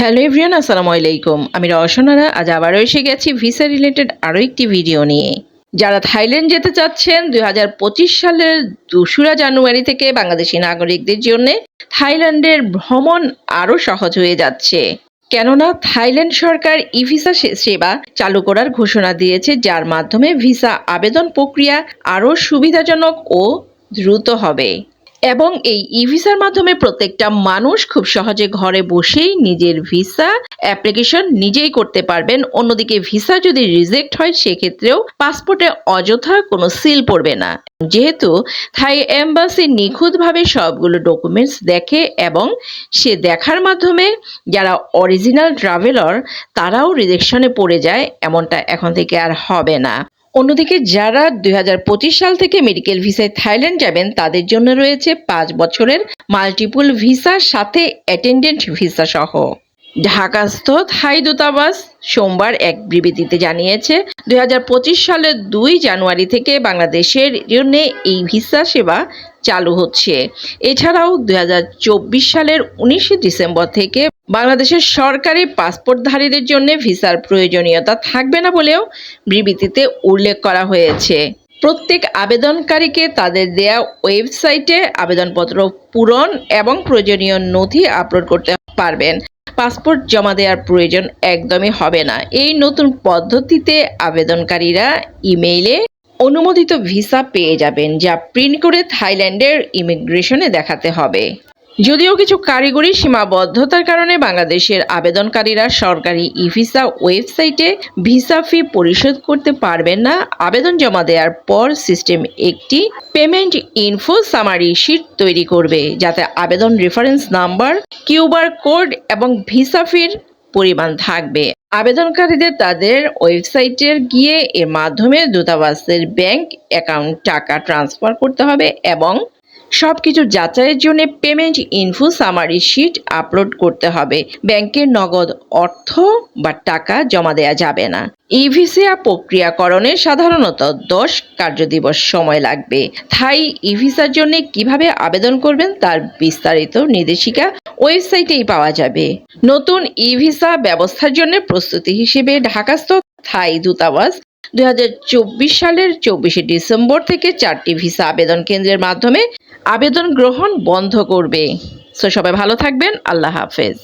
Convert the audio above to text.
Hello everyone আসসালামু আলাইকুম। আমি রওশনারা, আজ আবারও এসে গেছি ভিসা রিলেটেড আরও একটি ভিডিও নিয়ে। যারা থাইল্যান্ড যেতে চাচ্ছেন, দুই হাজার পঁচিশ সালের দোসরা জানুয়ারি থেকে বাংলাদেশি নাগরিকদের জন্য থাইল্যান্ডের ভ্রমণ আরও সহজ হয়ে যাচ্ছে। কেননা থাইল্যান্ড সরকার ই ভিসা সেবা চালু করার ঘোষণা দিয়েছে, যার মাধ্যমে ভিসা আবেদন প্রক্রিয়া আরও সুবিধাজনক ও দ্রুত হবে। এবং এই ই ভিসার মাধ্যমে প্রত্যেকটা মানুষ খুব সহজে ঘরে বসেই নিজের ভিসা অ্যাপ্লিকেশন নিজেই করতে পারবেন। অন্যদিকে ভিসা যদি রিজেক্ট হয়, সেক্ষেত্রেও পাসপোর্টে অযথা কোনো সিল পড়বে না। যেহেতু থাই এম্বাসি নিখুঁতভাবে সবগুলো ডকুমেন্টস দেখে এবং সে দেখার মাধ্যমে যারা অরিজিনাল ট্রাভেলর, তারাও রিজেকশনে পড়ে যায়, এমনটা এখন থেকে আর হবে না। অন্যদিকে যারা দুই হাজার পঁচিশ সাল থেকে মেডিকেল ভিসায় থাইল্যান্ড যাবেন, তাদের জন্য রয়েছে পাঁচ বছরের মাল্টিপুল ভিসার সাথে অ্যাটেন্ডেন্ট ভিসা সহ। ঢাকাস্থ থাই দূতাবাস সোমবার এক বিবৃতিতে জানিয়েছে, দুই হাজার পঁচিশ সালের দুই জানুয়ারি থেকে বাংলাদেশের জন্য এই ভিসা সেবা চালু হচ্ছে। এছাড়াও দু হাজার চব্বিশ সালের উনিশে ডিসেম্বর থেকে বাংলাদেশের সরকারি পাসপোর্টধারীদের জন্য ভিসার প্রয়োজনীয়তা থাকবে না বলেও বিবৃতিতে উল্লেখ করা হয়েছে। প্রত্যেক আবেদনকারীকে তাদের দেয়া ওয়েবসাইটে আবেদনপত্র পূরণ এবং প্রয়োজনীয় নথি আপলোড করতে পারবেন। পাসপোর্ট জমা দেওয়ার প্রয়োজন একদমই হবে না। এই নতুন পদ্ধতিতে আবেদনকারীরা ইমেইলে অনুমোদিত ভিসা পেয়ে যাবেন, যা প্রিন্ট করে থাইল্যান্ডের ইমিগ্রেশনে দেখাতে হবে। যদিও কিছু কারিগরি সীমাবদ্ধতার কারণে বাংলাদেশের আবেদনকারীরা সরকারি ই ভিসা ওয়েবসাইটে ভিসা ফি পরিশোধ করতে পারবেন না। আবেদন জমা দেওয়ার পর সিস্টেম একটি পেমেন্ট ইনফো সামারি শিট তৈরি করবে, যাতে আবেদন রেফারেন্স নাম্বার কিউবার কোড এবং ভিসা ফির পরিমাণ থাকবে। আবেদনকারীদের তাদের ওয়েবসাইটের গিয়ে এর মাধ্যমে দূতাবাসের ব্যাংক অ্যাকাউন্ট টাকা ট্রান্সফার করতে হবে এবং সবকিছু যাচাইয়ের জন্য payment info summary sheet upload করতে হবে। ব্যাংকের নগদ অর্থ বা টাকা জমা দেওয়া যাবে না। ই ভিসা প্রক্রিয়াকরণে সাধারণত দশ কার্যদিবস সময় লাগবে। থাই ই ভিসার জন্য কীভাবে আবেদন করবেন তার বিস্তারিত নির্দেশিকা ওয়েবসাইটেই পাওয়া যাবে। নতুন ই ভিসা ব্যবস্থার জন্য প্রস্তুতি হিসেবে ঢাকাস্থ থাই দূতাবাস দুই হাজার চব্বিশ সালের চব্বিশে ডিসেম্বর থেকে চারটি ভিসা আবেদন কেন্দ্রের মাধ্যমে আবেদন গ্রহণ বন্ধ করবে। সো সবাই ভালো থাকবেন। আল্লাহ হাফেজ।